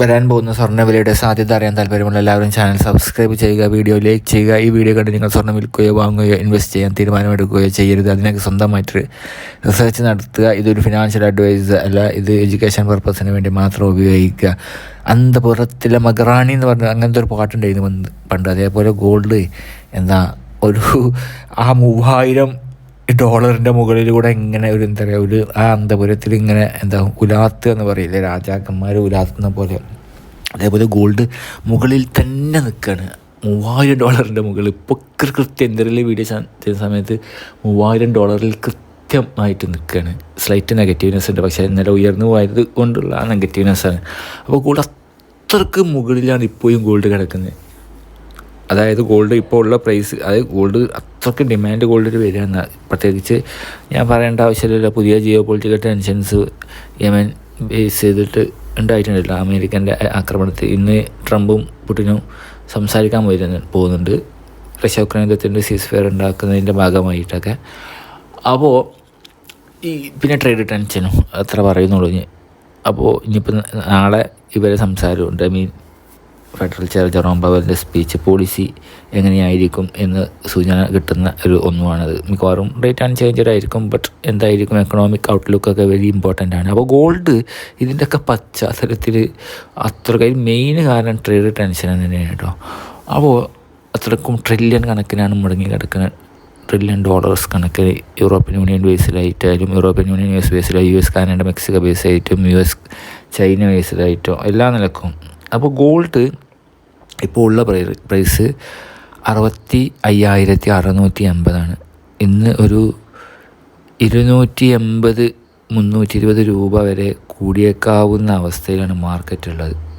വരാൻ പോകുന്ന സ്വർണവിലയുടെ സാധ്യത അറിയാൻ താല്പര്യമുള്ള എല്ലാവരും ചാനൽ സബ്സ്ക്രൈബ് ചെയ്യുക വീഡിയോ ലൈക്ക് ചെയ്യുക. ഈ വീഡിയോ കണ്ട് നിങ്ങൾ സ്വർണം വിൽക്കുകയോ വാങ്ങുകയോ ഇൻവെസ്റ്റ് ചെയ്യാൻ തീരുമാനമെടുക്കുകയോ ചെയ്യരുത്. അതിനൊക്കെ സ്വന്തമായിട്ട് റിസർച്ച് നടത്തുക. ഇതൊരു ഫിനാൻഷ്യൽ അഡ്വൈസ് അല്ല. ഇത് എഡ്യൂക്കേഷൻ പർപ്പസിന് വേണ്ടി മാത്രം ഉപയോഗിക്കുക. അന്തപുറത്തിലെ മകറാണി എന്ന് പറഞ്ഞ അങ്ങനത്തെ ഒരു പാട്ടുണ്ടായിരുന്നു പണ്ട്. അതേപോലെ ഗോൾഡ് എന്താ ഒരു ആ മൂവായിരം ഡോളറിന്റെ മുകളിലൂടെ ഇങ്ങനെ ഒരു എന്താ പറയുക ഒരു ആ അന്തപുരത്തിൽ ഇങ്ങനെ എന്താ ഉലാത്ത് എന്ന് പറയില്ലേ രാജാക്കന്മാർ ഉലാത്തുന്ന പോലെ. അതേപോലെ ഗോൾഡ് മുകളിൽ തന്നെ നിൽക്കുകയാണ് മൂവായിരം ഡോളറിന്റെ മുകളിൽ. ഇപ്പോൾ കൃത്യം എന്തെങ്കിലും വീഡിയോ ചെയ്യുന്ന സമയത്ത് മൂവായിരം ഡോളറിൽ കൃത്യമായിട്ട് നിൽക്കുകയാണ് സ്ലൈറ്റ് നെഗറ്റീവ്നെസ് ഉണ്ട്. പക്ഷേ ഇന്നലെ ഉയർന്നു പോയത് കൊണ്ടുള്ള ആ നെഗറ്റീവ്നെസ്സാണ് അപ്പോൾ ഗോൾഡ് അത്രയ്ക്ക് മുകളിലാണ് ഇപ്പോഴും ഗോൾഡ് കിടക്കുന്നത്. അതായത് ഗോൾഡ് ഇപ്പോൾ ഉള്ള പ്രൈസ് അതായത് ഗോൾഡ് അത്രയ്ക്ക് ഡിമാൻഡ് ഗോൾഡിൽ വരികയെന്ന് പ്രത്യേകിച്ച് ഞാൻ പറയേണ്ട ആവശ്യമില്ല പുതിയ geo political tensions Yemen base ചെയ്തിട്ട് ഉണ്ടായിട്ടുണ്ടല്ലോ. അമേരിക്കന്റെ ആക്രമണത്തിൽ ഇന്ന് ട്രംപും പുടിനും സംസാരിക്കാൻ പോയിരുന്നു പോകുന്നുണ്ട്. റഷ്യ ഉക്രൈൻ യുദ്ധത്തിന്റെ സീസ് ഫെയർ ഉണ്ടാക്കുന്നതിന്റെ ഭാഗമായിട്ടൊക്കെ. അപ്പോൾ ഈ പിന്നെ ട്രേഡ് ടെൻഷനും അത്ര പറയുന്നുള്ളൂ. അപ്പോൾ ഇനിയിപ്പോൾ നാളെ ഇവരെ സംസാരമുണ്ട് I mean federal chair Jerome പവലിന്റെ speech policy എങ്ങനെയായിരിക്കും എന്ന് സൂചന കിട്ടുന്ന ഒരു ഒന്നുമാണത്. മിക്കവാറും റേറ്റ് ചേഞ്ചർ ആയിരിക്കും ബട്ട് എന്തായിരിക്കും എക്കണോമിക് ഔട്ട്ലുക്കൊക്കെ വെരി ഇമ്പോർട്ടന്റ് ആണ്. അപ്പോൾ ഗോൾഡ് ഇതിന്റെയൊക്കെ പശ്ചാത്തലത്തിൽ അത്രയും മെയിൻ കാരണം ട്രേഡ് ടെൻഷൻ തന്നെയാണ് കേട്ടോ. അപ്പോൾ അത്രക്കും ട്രില്യൺ കണക്കിനാണ് മുടങ്ങി കിടക്കുന്നത് ട്രില്യൺ ഡോളേഴ്സ് കണക്ക് യൂറോപ്യൻ യൂണിയൻ ബേസിലായിട്ടായാലും യൂറോപ്യൻ യൂണിയൻ എസ് ബേസിലായി യു എസ് കാനഡ മെക്സിക്കോ ബേസായിട്ടും യു എസ് ചൈന ബേസിലായിട്ടോ എല്ലാ നിലക്കും. അപ്പോൾ ഗോൾഡ് ഇപ്പോൾ ഉള്ള പ്രൈസ് അറുപത്തി അയ്യായിരത്തി അറുന്നൂറ്റി എൺപതാണ് ഇന്ന് ഒരു ഇരുന്നൂറ്റി എൺപത് മുന്നൂറ്റി ഇരുപത് രൂപ വരെ കൂടിയേക്കാവുന്ന അവസ്ഥയിലാണ് മാർക്കറ്റ് ഉള്ളത്.